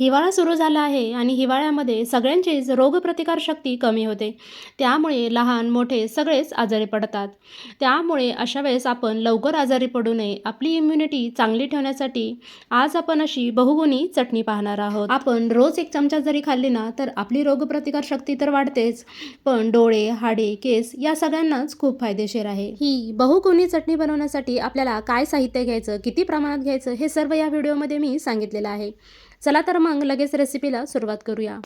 हिवाळा सुरू झाला आहे आणि हिवाळ्यामध्ये सगळ्यांचीच रोगप्रतिकारशक्ती कमी होते. त्यामुळे लहान मोठे सगळेच आजारी पडतात. त्यामुळे अशा वेळेस आपण लवकर आजारी पडू नये. आपली इम्युनिटी चांगली ठेवण्यासाठी आज आपण अशी बहुगुणी चटणी पाहणार आहोत. आपण रोज एक चमचा जरी खाल्ली ना तर आपली रोगप्रतिकारशक्ती तर वाढतेच. पण डोळे हाडे केस या सगळ्यांनाच खूप फायदेशीर आहे. ही बहुगुणी चटणी बनवण्यासाठी आपल्याला काय साहित्य घ्यायचं किती प्रमाणात घ्यायचं हे सर्व या व्हिडिओमध्ये मी सांगितलेलं आहे. चला तर मग लगेच रेसिपीला सुरुवात करूया.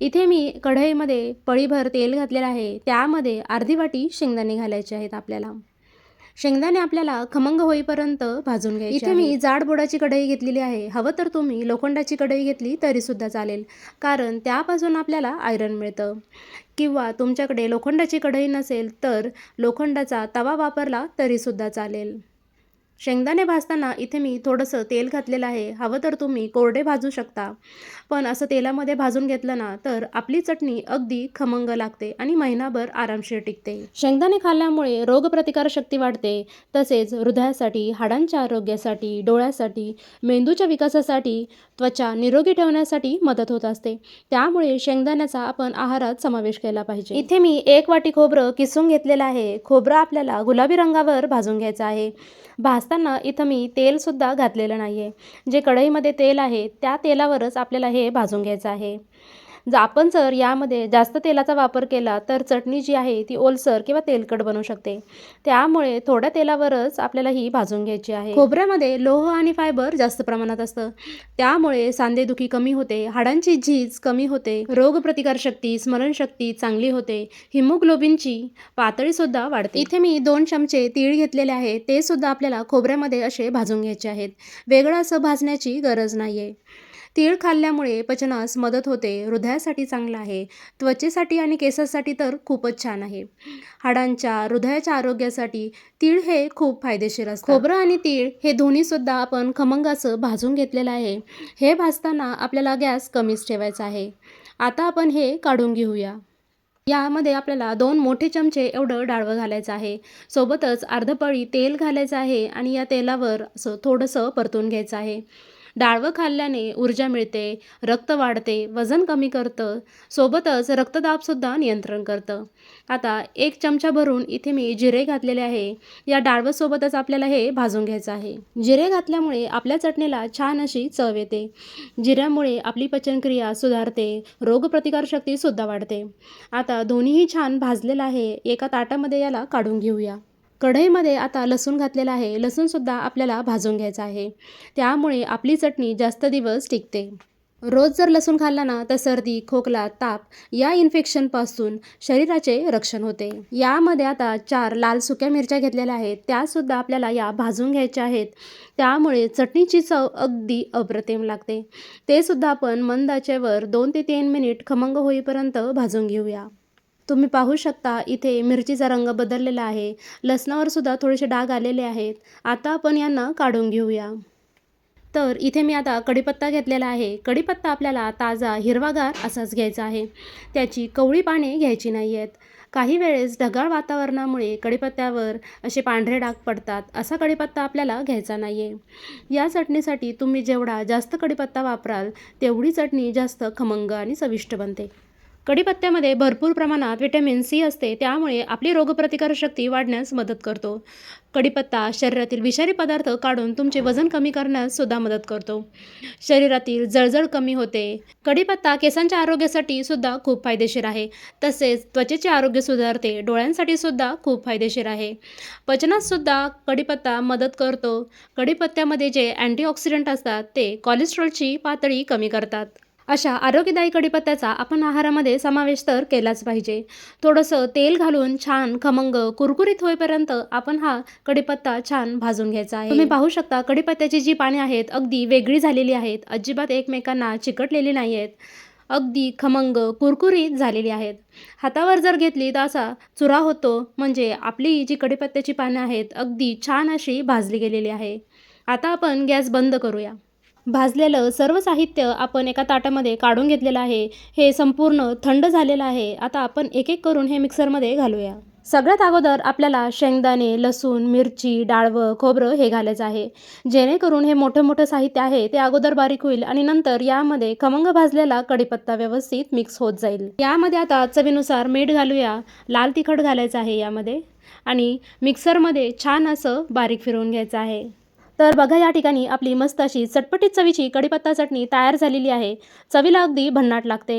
इथे मी कढईमध्ये पळीभर तेल घातलेलं आहे. त्यामध्ये अर्धी वाटी शेंगदाणे घालायचे आहेत आपल्याला. शेंगदाणे आपल्याला खमंग होईपर्यंत भाजून घ्यायचे इथे मी जाड बुडाची कढई घेतलेली आहे. हवं तर तुम्ही लोखंडाची कढई घेतली तरीसुद्धा चालेल. कारण त्यापासून आपल्याला आयरन मिळतं. किंवा तुमच्याकडे लोखंडाची कढई नसेल तर लोखंडाचा तवा वापरला तरीसुद्धा चालेल. शेंगदाणे भाजताना इथे मी थोडंसं तेल घातलेलं आहे. हवं तर तुम्ही कोरडे भाजू शकता. पण असं तेलामध्ये भाजून घेतलं ना तर आपली चटणी अगदी खमंग लागते आणि महिनाभर आरामशीर टिकते. शेंगदाणे खाल्ल्यामुळे रोगप्रतिकारशक्ती वाढते. तसेच हृदयासाठी हाडांच्या आरोग्यासाठी डोळ्यासाठी मेंदूच्या विकासासाठी त्वचा निरोगी ठेवण्यासाठी मदत होत असते. त्यामुळे शेंगदाण्याचा आपण आहारात समावेश केला पाहिजे. इथे मी एक वाटी खोबरं किसून घेतलेलं आहे. खोबरं आपल्याला गुलाबी रंगावर भाजून घ्यायचं आहे. भाजताना इथं मी तेलसुद्धा घातलेलं नाही आहे जे कढईमध्ये तेल आहे त्या तेलावरच आपल्याला हे भाजून घ्यायचं आहे. जर आपण जर यामध्ये जास्त तेलाचा वापर केला तर चटणी जी आहे ती ओलसर किंवा तेलकट बनू शकते. त्यामुळे थोड्या तेलावरच आपल्याला ही भाजून घ्यायची आहे. खोबऱ्यामध्ये लोह आणि फायबर जास्त प्रमाणात असतं. त्यामुळे सांधेदुखी कमी होते हाडांची झीज कमी होते रोगप्रतिकारशक्ती स्मरणशक्ती चांगली होते हिमोग्लोबिनची पातळीसुद्धा वाढते. इथे मी दोन चमचे तीळ घेतलेले आहे ते सुद्धा आपल्याला खोबऱ्यामध्ये असे भाजून घ्यायचे आहेत. वेगळं असं भाजण्याची गरज नाही आहे तीळ खाल्ल्यामुळे पचनास मदत होते. हृदयासाठी चांगलं आहे. त्वचेसाठी आणि केसासाठी तर खूपच छान आहे. हाडांच्या हृदयाच्या आरोग्यासाठी तीळ हे खूप फायदेशीर असतं खोबरं आणि तीळ हे दोन्हीसुद्धा आपण खमंगाचं भाजून घेतलेलं आहे. हे भाजताना आपल्याला गॅस कमीच ठेवायचा आहे. आता आपण हे काढून घेऊया. यामध्ये आपल्याला दोन मोठे चमचे एवढं डाळवं घालायचं आहे. सोबतच अर्धपळी तेल घालायचं आहे आणि या तेलावर असं थोडंसं परतून घ्यायचं आहे. डाळवं खाल्ल्याने ऊर्जा मिळते रक्त वाढते वजन कमी करतं. सोबतच रक्तदाबसुद्धा नियंत्रण करतं. आता एक चमचा भरून इथे मी जिरे घातलेले आहे. या डाळवंसोबतच आपल्याला हे भाजून घ्यायचं आहे. जिरे घातल्यामुळे आपल्या चटणीला छान अशी चव येते. जिऱ्यामुळे आपली पचनक्रिया सुधारते रोगप्रतिकारशक्तीसुद्धा वाढते. आता दोन्हीही छान भाजलेलं आहे. एका ताटामध्ये याला काढून घेऊया. कढईमध्ये आता लसूण घातलेला आहे. लसूणसुद्धा आपल्याला भाजून घ्यायचा आहे. त्यामुळे आपली चटणी जास्त दिवस टिकते. रोज जर लसूण खाल्ला ना तर सर्दी खोकला ताप या इन्फेक्शनपासून शरीराचे रक्षण होते. यामध्ये आता चार लाल सुक्या मिरच्या घेतलेल्या आहेत. त्यासुद्धा आपल्याला या भाजून घ्यायच्या आहेत. त्यामुळे चटणीची चव अगदी अप्रतिम लागते. ते सुद्धा आपण मंदाचेवर दोन ते तीन मिनिट खमंग होईपर्यंत भाजून घेऊया. तुम्ही पाहू शकता इथे मिरचीचा रंग बदललेला आहे. लसणावर सुद्धा थोडेसे डाग आलेले आहेत. आता आपण यांना काढून घेऊया. तर इथे मी आता कढीपत्ता घेतलेला आहे. कढीपत्ता आपल्याला ताजा हिरवागार असाच घ्यायचा आहे. त्याची कवळी पाने घ्यायची नाही आहेत काही वेळेस ढगाळ वातावरणामुळे कढीपत्त्यावर असे पांढरे डाग पडतात. असा कढीपत्ता आपल्याला घ्यायचा नाही आहे या चटणीसाठी तुम्ही जेवढा जास्त कढीपत्ता वापराल तेवढी चटणी जास्त खमंग आणि चविष्ट बनते. कढीपत्त्यामध्ये भरपूर प्रमाणात विटॅमिन सी असते त्यामुळे आपली रोगप्रतिकारशक्ती वाढण्यास मदत करतो. कढीपत्ता शरीरातील विषारी पदार्थ काढून तुमचे वजन कमी करण्यास सुद्धा मदत करतो. शरीरातील जळजळ कमी होते. कढीपत्ता केसांच्या आरोग्यासाठी सुद्धा खूप फायदेशीर आहे. तसेच त्वचेचे आरोग्य सुधारते डोळ्यांसाठी सुद्धा खूप फायदेशीर आहे. पचनात सुद्धा कढीपत्ता मदत करतो. कढीपत्त्यामध्ये जे अँटीऑक्सिडंट असतात ते कोलेस्ट्रॉलची पातळी कमी करतात. अशा आरोग्यदायी कढीपत्त्याचा आपण आहारामध्ये समावेश तर केलाच पाहिजे. थोडंसं तेल घालून छान खमंग कुरकुरीत होईपर्यंत आपण हा कढीपत्ता छान भाजून घ्यायचा आहे. तुम्ही पाहू शकता कढीपत्त्याची जी पाने आहेत अगदी वेगळी झालेली आहेत. अजिबात एकमेकांना चिकटलेली नाही आहेत अगदी खमंग कुरकुरीत झालेली आहेत. हातावर जर घेतली तर असा चुरा होतो. म्हणजे आपली जी कढीपत्त्याची पाने आहेत अगदी छान अशी भाजली गेलेली आहे. आता आपण गॅस बंद करूया. भाजलेलं सर्व साहित्य आपण एका ताटामध्ये काढून घेतलेलं आहे. हे संपूर्ण थंड झालेलं आहे. आता आपण एक एक करून हे मिक्सरमध्ये घालूया. सगळ्यात अगोदर आपल्याला शेंगदाणे लसूण मिरची डाळवं खोबरं हे घालायचं आहे. जेणेकरून हे मोठं मोठं साहित्य आहे ते अगोदर बारीक होईल आणि नंतर यामध्ये खमंग भाजलेला कढीपत्ता व्यवस्थित मिक्स होत जाईल. यामध्ये आता चवीनुसार मीठ घालूया. लाल तिखट घालायचं आहे यामध्ये. आणि मिक्सरमध्ये छान असं बारीक फिरवून घ्यायचं आहे. तर बघा या ठिकाणी आपली मस्त अशी चटपटीत चवीची कढीपत्ता चटणी तयार झालेली आहे. चवीला अगदी भन्नाट लागते.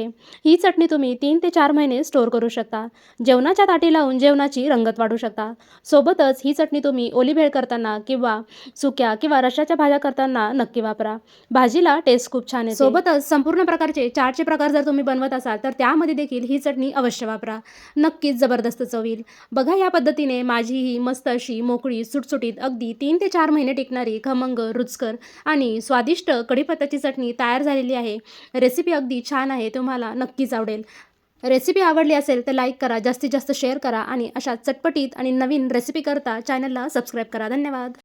ही चटणी तुम्ही तीन ते चार महिने स्टोअर करू शकता. जेवणाच्या ताटी लावून जेवणाची रंगत वाढू शकता. सोबतच ही चटणी तुम्ही ओली भेळ करताना किंवा सुक्या किंवा रशाच्या भाज्या करताना नक्की वापरा. भाजीला टेस्ट खूप छान आहे सोबतच संपूर्ण प्रकारचे चारचे प्रकार जर तुम्ही बनवत असाल तर त्यामध्ये देखील ही चटणी अवश्य वापरा. नक्कीच जबरदस्त चव येईल बघा या पद्धतीने माझी ही मस्त अशी मोकळी सुटसुटीत अगदी तीन ते चार महिने टिकणारी खमंग रुचकर आणि स्वादिष्ट कढीपत्त्याची चटणी तयार झालेली आहे. रेसिपी अगदी छान आहे तुम्हाला नक्कीच आवडेल. रेसिपी आवडली असेल तर लाईक करा जास्तीत जास्त शेअर करा आणि अशा चटपटीत आणि नवीन रेसिपी करता चॅनलला सबस्क्राईब करा. धन्यवाद.